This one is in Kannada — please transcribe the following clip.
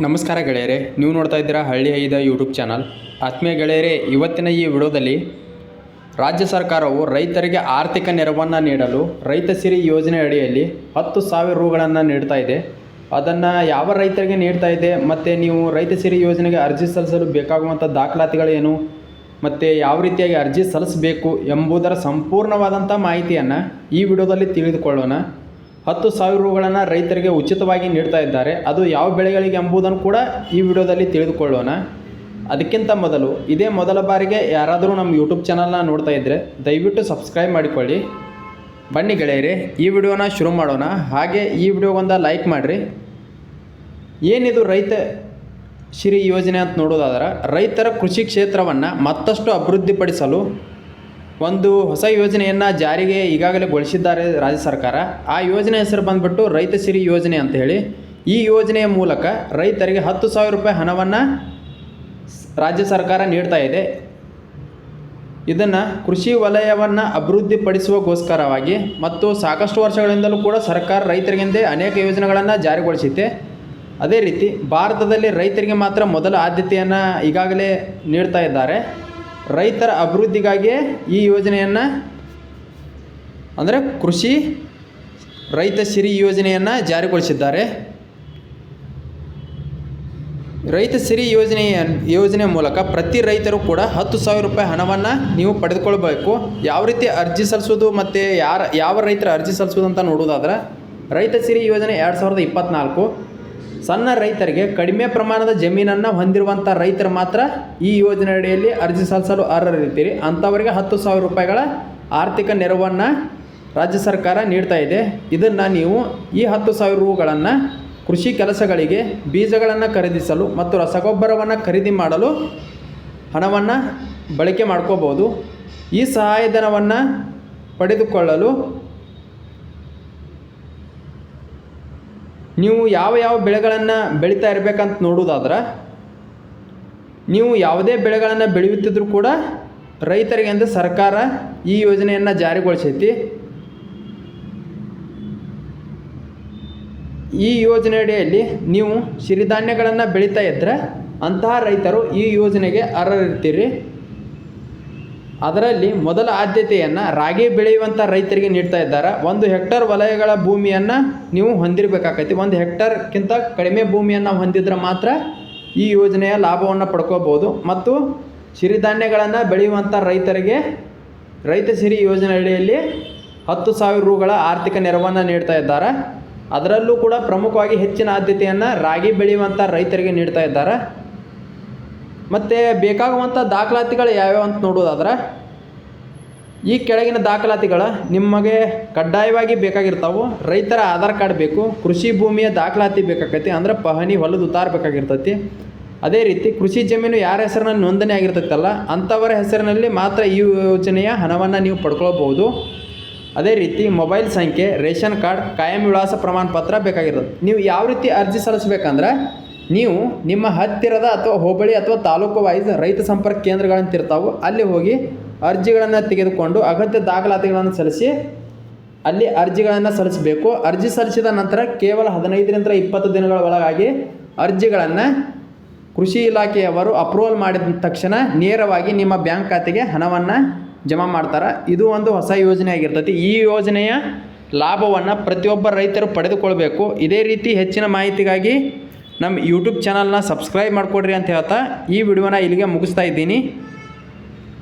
ನಮಸ್ಕಾರ ಗೆಳೆಯರೆ, ನೀವು ನೋಡ್ತಾ ಇದ್ದೀರಾ ಹಳ್ಳಿ ಐದ ಯೂಟ್ಯೂಬ್ ಚಾನಲ್ ಆತ್ಮೀಯ ಗೆಳೆಯರೆ, ಇವತ್ತಿನ ಈ ವಿಡಿಯೋದಲ್ಲಿ ರಾಜ್ಯ ಸರ್ಕಾರವು ರೈತರಿಗೆ ಆರ್ಥಿಕ ನೆರವನ್ನು ನೀಡಲು ರೈತ ಸಿರಿ ಯೋಜನೆ ಅಡಿಯಲ್ಲಿ ಹತ್ತು ಸಾವಿರ ರೂಗಳನ್ನು ನೀಡ್ತಾ ಇದೆ. ಅದನ್ನು ಯಾವ ರೈತರಿಗೆ ನೀಡ್ತಾ ಇದೆ, ಮತ್ತು ನೀವು ರೈತ ಸಿರಿ ಯೋಜನೆಗೆ ಅರ್ಜಿ ಸಲ್ಲಿಸಲು ಬೇಕಾಗುವಂಥ ದಾಖಲಾತಿಗಳೇನು ಮತ್ತು ಯಾವ ರೀತಿಯಾಗಿ ಅರ್ಜಿ ಸಲ್ಲಿಸಬೇಕು ಎಂಬುದರ ಸಂಪೂರ್ಣವಾದಂಥ ಮಾಹಿತಿಯನ್ನು ಈ ವಿಡಿಯೋದಲ್ಲಿ ತಿಳಿದುಕೊಳ್ಳೋಣ. ಹತ್ತು ಸಾವಿರ ರೂಗಳನ್ನು ರೈತರಿಗೆ ಉಚಿತವಾಗಿ ನೀಡ್ತಾ ಇದ್ದಾರೆ. ಅದು ಯಾವ ಬೆಳೆಗಳಿಗೆ ಎಂಬುದನ್ನು ಕೂಡ ಈ ವಿಡಿಯೋದಲ್ಲಿ ತಿಳಿದುಕೊಳ್ಳೋಣ. ಅದಕ್ಕಿಂತ ಮೊದಲು, ಇದೇ ಮೊದಲ ಬಾರಿಗೆ ಯಾರಾದರೂ ನಮ್ಮ ಯೂಟ್ಯೂಬ್ ಚಾನಲ್ನ ನೋಡ್ತಾ ಇದ್ದರೆ ದಯವಿಟ್ಟು ಸಬ್ಸ್ಕ್ರೈಬ್ ಮಾಡಿಕೊಳ್ಳಿ. ಬನ್ನಿ ಗೆಳೆಯರೆ, ಈ ವಿಡಿಯೋನ ಶುರು ಮಾಡೋಣ. ಹಾಗೆ ಈ ವಿಡಿಯೋಗೊಂದು ಲೈಕ್ ಮಾಡಿರಿ. ಏನಿದು ರೈತ ಶ್ರೀ ಯೋಜನೆ ಅಂತ ನೋಡೋದಾದ್ರೆ, ರೈತರ ಕೃಷಿ ಕ್ಷೇತ್ರವನ್ನು ಮತ್ತಷ್ಟು ಅಭಿವೃದ್ಧಿಪಡಿಸಲು ಒಂದು ಹೊಸ ಯೋಜನೆಯನ್ನು ಜಾರಿಗೆ ಈಗಾಗಲೇ ಗೊಳಿಸಿದ್ದಾರೆ ರಾಜ್ಯ ಸರ್ಕಾರ. ಆ ಯೋಜನೆ ಹೆಸರು ಬಂದ್ಬಿಟ್ಟು ರೈತ ಸಿರಿ ಯೋಜನೆ ಅಂತ ಹೇಳಿ. ಈ ಯೋಜನೆಯ ಮೂಲಕ ರೈತರಿಗೆ ಹತ್ತು ಸಾವಿರ ರೂಪಾಯಿ ಹಣವನ್ನು ರಾಜ್ಯ ಸರ್ಕಾರ ನೀಡ್ತಾ ಇದೆ. ಇದನ್ನು ಕೃಷಿ ವಲಯವನ್ನು ಅಭಿವೃದ್ಧಿಪಡಿಸುವಗೋಸ್ಕರವಾಗಿ ಮತ್ತು ಸಾಕಷ್ಟು ವರ್ಷಗಳಿಂದಲೂ ಕೂಡ ಸರ್ಕಾರ ರೈತರಿಗೆಂದೇ ಅನೇಕ ಯೋಜನೆಗಳನ್ನು ಜಾರಿಗೊಳಿಸಿದೆ. ಅದೇ ರೀತಿ ಭಾರತದಲ್ಲಿ ರೈತರಿಗೆ ಮಾತ್ರ ಮೊದಲ ಆದ್ಯತೆಯನ್ನು ಈಗಾಗಲೇ ನೀಡ್ತಾ ಇದ್ದಾರೆ. ರೈತರ ಅಭಿವೃದ್ಧಿಗಾಗಿಯೇ ಈ ಯೋಜನೆಯನ್ನು, ಅಂದರೆ ಕೃಷಿ, ರೈತ ಸಿರಿ ಯೋಜನೆಯನ್ನು ಜಾರಿಗೊಳಿಸಿದ್ದಾರೆ. ರೈತ ಸಿರಿ ಯೋಜನೆಯ ಯೋಜನೆ ಮೂಲಕ ಪ್ರತಿ ರೈತರು ಕೂಡ ಹತ್ತು ಸಾವಿರ ರೂಪಾಯಿ ಹಣವನ್ನು ನೀವು ಪಡೆದುಕೊಳ್ಬೇಕು. ಯಾವ ರೀತಿ ಅರ್ಜಿ ಸಲ್ಲಿಸೋದು ಮತ್ತು ಯಾರ, ಯಾವ ರೈತರ ಅರ್ಜಿ ಸಲ್ಲಿಸೋದು ಅಂತ ನೋಡೋದಾದ್ರೆ ರೈತ ಸಿರಿ ಯೋಜನೆ ಎರಡು ಸಾವಿರದ ಇಪ್ಪತ್ತ್ನಾಲ್ಕು ಸಣ್ಣ ರೈತರಿಗೆ ಕಡಿಮೆ ಪ್ರಮಾಣದ ಜಮೀನನ್ನು ಹೊಂದಿರುವಂಥ ರೈತರು ಮಾತ್ರ ಈ ಯೋಜನೆ ಅಡಿಯಲ್ಲಿ ಅರ್ಜಿ ಸಲ್ಲಿಸಲು ಅರ್ಹರಿರ್ತೀರಿ ಅಂಥವರಿಗೆ ಹತ್ತು ಸಾವಿರ ರೂಪಾಯಿಗಳ ಆರ್ಥಿಕ ನೆರವನ್ನು ರಾಜ್ಯ ಸರ್ಕಾರ ನೀಡ್ತಾ ಇದೆ. ಇದನ್ನು ನೀವು ಈ ಹತ್ತು ಸಾವಿರ ರೂಗಳನ್ನು ಕೃಷಿ ಕೆಲಸಗಳಿಗೆ, ಬೀಜಗಳನ್ನು ಖರೀದಿಸಲು ಮತ್ತು ರಸಗೊಬ್ಬರವನ್ನು ಖರೀದಿ ಮಾಡಲು ಹಣವನ್ನು ಬಳಕೆ ಮಾಡ್ಕೋಬೋದು ಈ ಸಹಾಯಧನವನ್ನು ಪಡೆದುಕೊಳ್ಳಲು ನೀವು ಯಾವ ಯಾವ ಬೆಳೆಗಳನ್ನು ಬೆಳೀತಾ ಇರಬೇಕಂತ ನೋಡೋದಾದ್ರೆ ನೀವು ಯಾವುದೇ ಬೆಳೆಗಳನ್ನು ಬೆಳೆಯುತ್ತಿದ್ರೂ ಕೂಡ ರೈತರಿಗೆ ಅಂತ ಸರ್ಕಾರ ಈ ಯೋಜನೆಯನ್ನು ಜಾರಿಗೊಳಿಸೈತಿ. ಈ ಯೋಜನೆ ಅಡಿಯಲ್ಲಿ ನೀವು ಸಿರಿಧಾನ್ಯಗಳನ್ನು ಬೆಳೀತಾ ಇದ್ದರೆ ಅಂತಹ ರೈತರು ಈ ಯೋಜನೆಗೆ ಅರ್ಹರಿರ್ತೀರಿ. ಅದರಲ್ಲಿ ಮೊದಲ ಆದ್ಯತೆಯನ್ನು ರಾಗಿ ಬೆಳೆಯುವಂಥ ರೈತರಿಗೆ ನೀಡ್ತಾ ಇದ್ದಾರೆ. ಒಂದು ಹೆಕ್ಟರ್ ವಲಯಗಳ ಭೂಮಿಯನ್ನು ನೀವು ಹೊಂದಿರಬೇಕಾಗೈತಿ ಒಂದು ಹೆಕ್ಟರ್ಕ್ಕಿಂತ ಕಡಿಮೆ ಭೂಮಿಯನ್ನು ಹೊಂದಿದ್ರೆ ಮಾತ್ರ ಈ ಯೋಜನೆಯ ಲಾಭವನ್ನು ಪಡ್ಕೋಬೋದು ಮತ್ತು ಸಿರಿಧಾನ್ಯಗಳನ್ನು ಬೆಳೆಯುವಂಥ ರೈತರಿಗೆ, ರೈತ ಸಿರಿ ಯೋಜನೆ ಅಡಿಯಲ್ಲಿ ಹತ್ತು ಸಾವಿರ ರೂಗಳ ಆರ್ಥಿಕ ನೆರವನ್ನು ನೀಡ್ತಾ ಇದ್ದಾರೆ. ಅದರಲ್ಲೂ ಕೂಡ ಪ್ರಮುಖವಾಗಿ ಹೆಚ್ಚಿನ ಆದ್ಯತೆಯನ್ನು ರಾಗಿ ಬೆಳೆಯುವಂಥ ರೈತರಿಗೆ ನೀಡ್ತಾ ಇದ್ದಾರೆ. ಮತ್ತು ಬೇಕಾಗುವಂಥ ದಾಖಲಾತಿಗಳು ಯಾವ್ಯಾವ ಅಂತ ನೋಡೋದಾದ್ರೆ ಈ ಕೆಳಗಿನ ದಾಖಲಾತಿಗಳು ನಿಮಗೆ ಕಡ್ಡಾಯವಾಗಿ ಬೇಕಾಗಿರ್ತಾವೆ. ರೈತರ ಆಧಾರ್ ಕಾರ್ಡ್ ಬೇಕು, ಕೃಷಿ ಭೂಮಿಯ ದಾಖಲಾತಿ ಬೇಕಾಕೈತಿ, ಅಂದ್ರೆ ಪಹಣಿ ಹೊಲದ ಉತ್ತಾರ ಬೇಕಾಗಿರ್ತೈತಿ. ಅದೇ ರೀತಿ ಕೃಷಿ ಜಮೀನು ಯಾರ ಹೆಸರಿನಲ್ಲಿ ನೋಂದಣಿ ಆಗಿರ್ತೈತಲ್ಲ ಅಂಥವರ ಹೆಸರಿನಲ್ಲಿ ಮಾತ್ರ ಈ ಯೋಜನೆಯ ಹಣವನ್ನು ನೀವು ಪಡ್ಕೊಳ್ಬೋದು ಅದೇ ರೀತಿ ಮೊಬೈಲ್ ಸಂಖ್ಯೆ, ರೇಷನ್ ಕಾರ್ಡ್, ಕಾಯಂ ವಿಳಾಸ ಪ್ರಮಾಣ ಪತ್ರ ಬೇಕಾಗಿರ್ತದೆ ನೀವು ಯಾವ ರೀತಿ ಅರ್ಜಿ ಸಲ್ಲಿಸ್ಬೇಕಂದ್ರೆ ನೀವು ನಿಮ್ಮ ಹತ್ತಿರದ ಅಥವಾ ಹೋಬಳಿ ಅಥವಾ ತಾಲೂಕು ವೈಸ್ ರೈತ ಸಂಪರ್ಕ ಕೇಂದ್ರಗಳಂತ ಇರ್ತಾವೆ ಅಲ್ಲಿ ಹೋಗಿ ಅರ್ಜಿಗಳನ್ನು ತೆಗೆದುಕೊಂಡು ಅಗತ್ಯ ದಾಖಲಾತಿಗಳನ್ನು ಸಲ್ಲಿಸಿ ಅಲ್ಲಿ ಅರ್ಜಿಗಳನ್ನು ಸಲ್ಲಿಸಬೇಕು. ಅರ್ಜಿ ಸಲ್ಲಿಸಿದ ನಂತರ ಕೇವಲ ಹದಿನೈದರಿಂದ ಇಪ್ಪತ್ತು ದಿನಗಳ ಒಳಗಾಗಿ ಅರ್ಜಿಗಳನ್ನು ಕೃಷಿ ಇಲಾಖೆಯವರು ಅಪ್ರೂವಲ್ ಮಾಡಿದ ತಕ್ಷಣ ನೇರವಾಗಿ ನಿಮ್ಮ ಬ್ಯಾಂಕ್ ಖಾತೆಗೆ ಹಣವನ್ನು ಜಮಾ ಮಾಡ್ತಾರೆ. ಇದು ಒಂದು ಹೊಸ ಯೋಜನೆ ಆಗಿರ್ತೈತಿ. ಈ ಯೋಜನೆಯ ಲಾಭವನ್ನು ಪ್ರತಿಯೊಬ್ಬ ರೈತರು ಪಡೆದುಕೊಳ್ಬೇಕು. ಇದೇ ರೀತಿ ಹೆಚ್ಚಿನ ಮಾಹಿತಿಗಾಗಿ ನಮ್ಮ ಯೂಟ್ಯೂಬ್ ಚಾನಲ್ನ ಸಬ್ಸ್ಕ್ರೈಬ್ ಮಾಡಿಕೊಡ್ರಿ ಅಂತ ಹೇಳ್ತಾ ಈ ವಿಡಿಯೋನ ಇಲ್ಲಿಗೆ ಮುಗಿಸ್ತಾ ಇದ್ದೀನಿ.